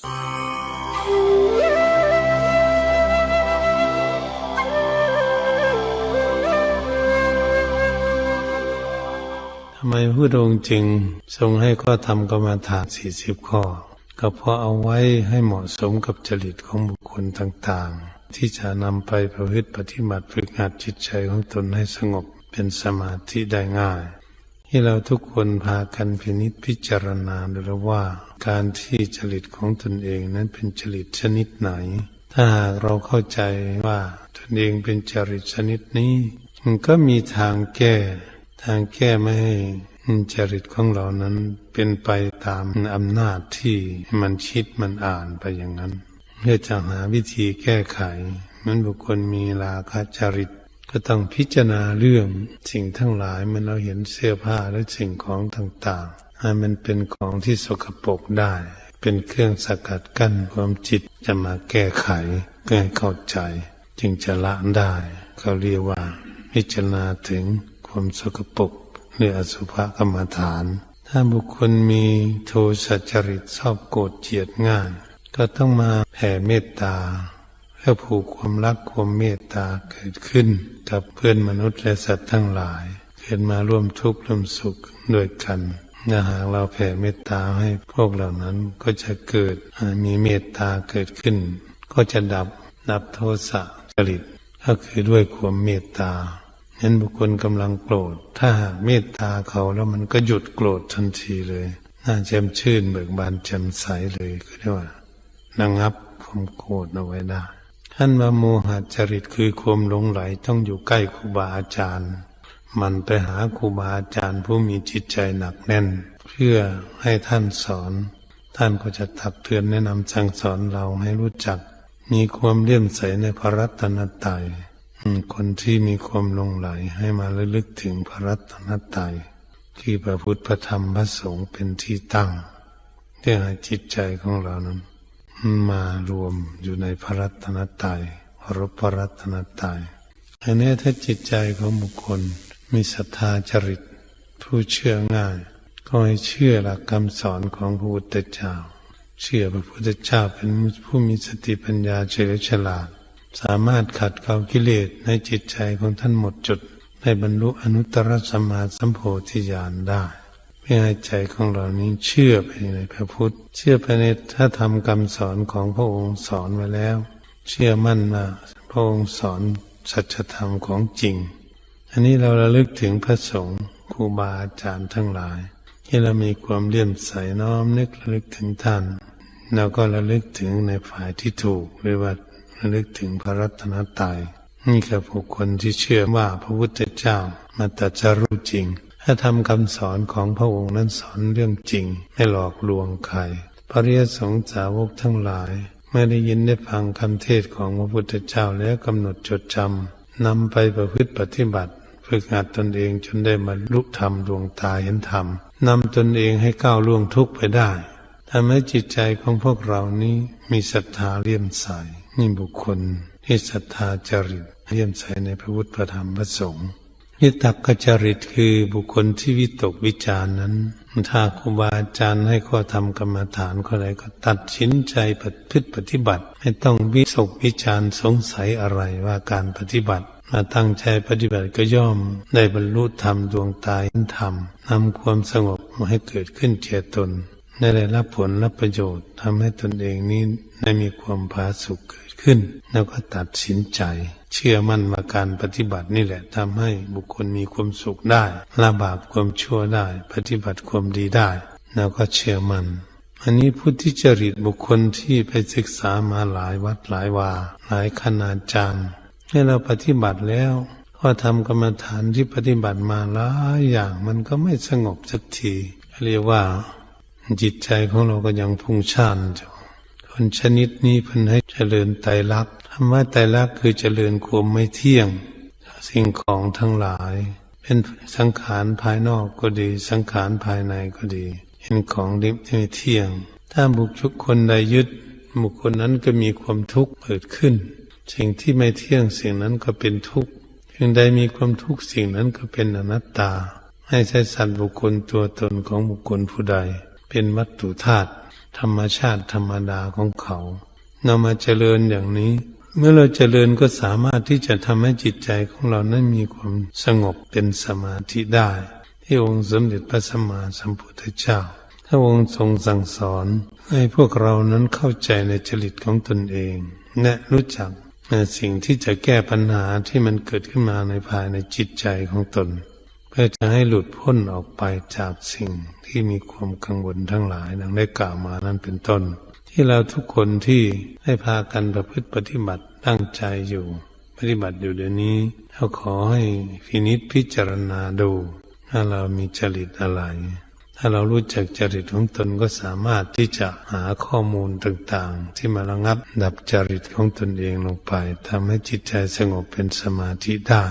ทำไมพระองค์จึงทรงให้ข้อธรรมกรรมฐานสี่สิบข้อ ก็เพราะเอาไว้ให้เหมาะสมกับจริตของบุคคลต่างๆ ที่จะนำไปประพฤติปฏิบัติฝึกหัดจิตใจของตนให้สงบเป็นสมาธิได้ง่าย ที่เราทุกคนพากันพินิจพิจารณาดูแล้วว่า การที่จริตของตนเองนั้นเป็นจริตชนิดไหน ถ้าหากเราเข้าใจว่าตนเองเป็นจริตชนิดนี้ มันก็มีทางแก้ ทางแก้ไม่ให้จริตของเรานั้นเป็นไปตามอำนาจที่มันคิดมันอ่านไปอย่างนั้น เพื่อจะหาวิธีแก้ไข มันบุคคลมีราคะจริต ก็ต้องพิจารณาเรื่องสิ่งทั้งหลายมันเราเห็นเสื้อผ้าและสิ่งของต่างๆให้มันเป็นของที่สกปรกได้ เป็นเครื่องสกัดกั้นความจิตจะมาแก้ไขเพื่อเข้าใจ จึงจะละได้เขาเรียกว่า พิจารณาถึงความสกปรกหรืออสุภกรรมฐาน ถ้าบุคคลมีโทสะจริตชอบโกรธเจียดง่ายก็ต้องมาแผ่เมตตาเพื่อผูกความรักความเมตตาเกิดขึ้น กับเพื่อนมนุษย์และสัตว์ทั้งหลาย เกิดมาร่วมทุกข์ร่วมสุขด้วยกันถ้าหากเราแผ่เมตตาให้พวกเหล่านั้นก็จะเกิดมีเมตตาเกิดขึ้น ก็จะดับดับโทสะจริตก็คือด้วยความเมตตานั้นบุคคลกำลังโกรธ ถ้าหากเมตตาเขาแล้วมันก็หยุดโกรธทันทีเลย น่าแจ่มชื่นเบิกบานแจ่มใสเลยก็เรียกว่าระงับความโกรธเอาไว้ได้ ท่านว่าโมหะจริตคือความหลงไหลต้องอยู่ใกล้ครูบาอาจารย์ มันไปหาครูบาอาจารย์ผู้มีจิตใจหนักแน่น เพื่อให้ท่านสอน ท่านก็จะตักเตือนแนะนำสั่งสอนเราให้รู้จัก มีความเลื่อมใสในพระรัตนตรัยคนที่มีความลงไหลให้มาระลึกถึงพระรัตนตรัยคือพระพุทธพระธรรมพระสงฆ์เป็นที่ตั้งเพื่อให้จิตใจของเรานั้น มารวมอยู่ในพระรัตนตรัยรบพระรัตนตรัยอันนี้ถ้าจิตใจของบุคคลมีศรัทธาจริต ผู้เชื่อง่าย ก็ให้เชื่อหลักคำสอนของพระพุทธเจ้า เชื่อพระพุทธเจ้าเป็นผู้มีสติปัญญาเฉลียวฉลาด สามารถขัดเกลากิเลสในจิตใจของท่านหมดจดได้บรรลุอนุตตรสัมมาสัมโพธิญาณได้ พื่อให้ใจของเรานี้เชื่อไปในพระพุทธ เชื่อไปในถ้าทำคำสอนของพระองค์สอนไว้แล้ว เชื่อมั่นว่าพระองค์สอนสัจธรรมของจริง อันนี้เราระลึกถึงพระสงฆ์ครูบาอาจารย์ทั้งหลาย ที่เรามีความเลื่อมใสน้อมนึกระลึกถึงท่านเราก็ระลึกถึงในฝ่ายที่ถูกหรือว่าระลึกถึงพระรัตนตรัยนี่คือบุคคลที่เชื่อว่าพระพุทธเจ้ามาตรัสรู้จริง ถ้าทำคำสอนของพระองค์นั้นสอนเรื่องจริง ไม่หลอกลวงใครพระริยสงสาวกทั้งหลายเมื่อได้ยินได้ฟังคำเทศของพระพุทธเจ้าแล้วกำหนดจดจำนำไปประพฤติปฏิบัติ ฝึกหัดตนเองจนได้บรรลุธรรมดวงตาเห็นธรรมนำตนเองให้ก้าวล่วงทุกข์ไปได้ทำให้จิตใจของพวกเรานี้มีศรัทธาเลี่ยมใสนี่บุคคลที่ศรัทธาจริตเลี่ยมใสในพระพุทธธรรมพระสงฆ์ วิตกจริตคือบุคคลที่วิตกวิจารนั้น ถ้าครูบาอาจารย์ให้ข้อธรรมกรรมฐานข้อใดก็ตัดสินใจปฏิพฤติปฏิบัติ ไม่ต้องวิตกวิจารสงสัยอะไรว่าการปฏิบัติ มาตั้งใจปฏิบัติก็ย่อมได้บรรลุธรรมดวงตาเห็นธรรมนำความสงบมาให้เกิดขึ้นเจตนได้รับผลรับประโยชน์ทำให้ตนเองนี้ได้มีความผาสุกเกิด ขึ้น แล้วก็ตัดสินใจ เชื่อมั่นว่าการปฏิบัตินี่แหละทำให้บุคคลมีความสุขได้ละบาปความชั่วได้ ปฏิบัติความดีได้ แล้วก็เชื่อมัน่นอันนี้พุทธิจริตบุคคลที่ไปศึกษามาหลายวัดหลายวา หลายคณาจารย์ให้เราปฏิบัติแล้วก็ทำกรรมฐานที่ปฏิบัติมาหลายอย่างมันก็ไม่สงบสักทีเรียกว่า จิตใจของเราก็ยังพุ่งชานอยู่ คนชนิดนี้เพิ่นให้เจริญไตรลักษณ์ธรรมะไตรลักษณ์คือเจริญความไม่เที่ยง สิ่งของทั้งหลาย เป็นสังขารภายนอกก็ดี สังขารภายในก็ดี เห็นของดิบไม่เที่ยง ถ้าบุคคลใดยึดบุคคลนั้นก็มีความทุกข์เกิดขึ้น สิ่งที่ไม่เที่ยงสิ่งนั้นก็เป็นทุกข์สิ่งใดมีความทุกข์สิ่งนั้นก็เป็นอนัตตา ให้ใช้สัตว์บุคคลตัวตนของบุคคลผู้ใด เป็นวัตถุธาตุ ธรรมชาติธรรมดาของเขานำมาเจริญอย่างนี้ เมื่อเราเจริญก็สามารถที่จะทำให้จิตใจของเรานั้นมีความสงบเป็นสมาธิได้ ที่องค์สมเด็จพระสัมมาสัมพุทธเจ้าพระองค์ทรงสั่งสอน ให้พวกเรานั้นเข้าใจในจริตของตนเอง และรู้จักในสิ่งที่จะแก้ปัญหาที่มันเกิดขึ้นมาในภายในจิตใจของตน พื่อจะให้หลุดพ้นออกไปจากสิ่งที่มีความกังวลทั้งหลายดังได้กล่าวมานั้นเป็นต้น ที่เราทุกคนที่ได้พากันประพฤติปฏิบัติตั้งใจอยู่ ปฏิบัติอยู่เดี๋ยวนี้เราขอให้พินิจพิจารณาดู ถ้าเรามีจริตอะไร ถ้าเรารู้จักจริตของตนก็สามารถที่จะหาข้อมูลต่างๆ ที่มาระงับดับจริตของตนเองลงไปทำให้จิตใจสงบเป็นสมาธิได้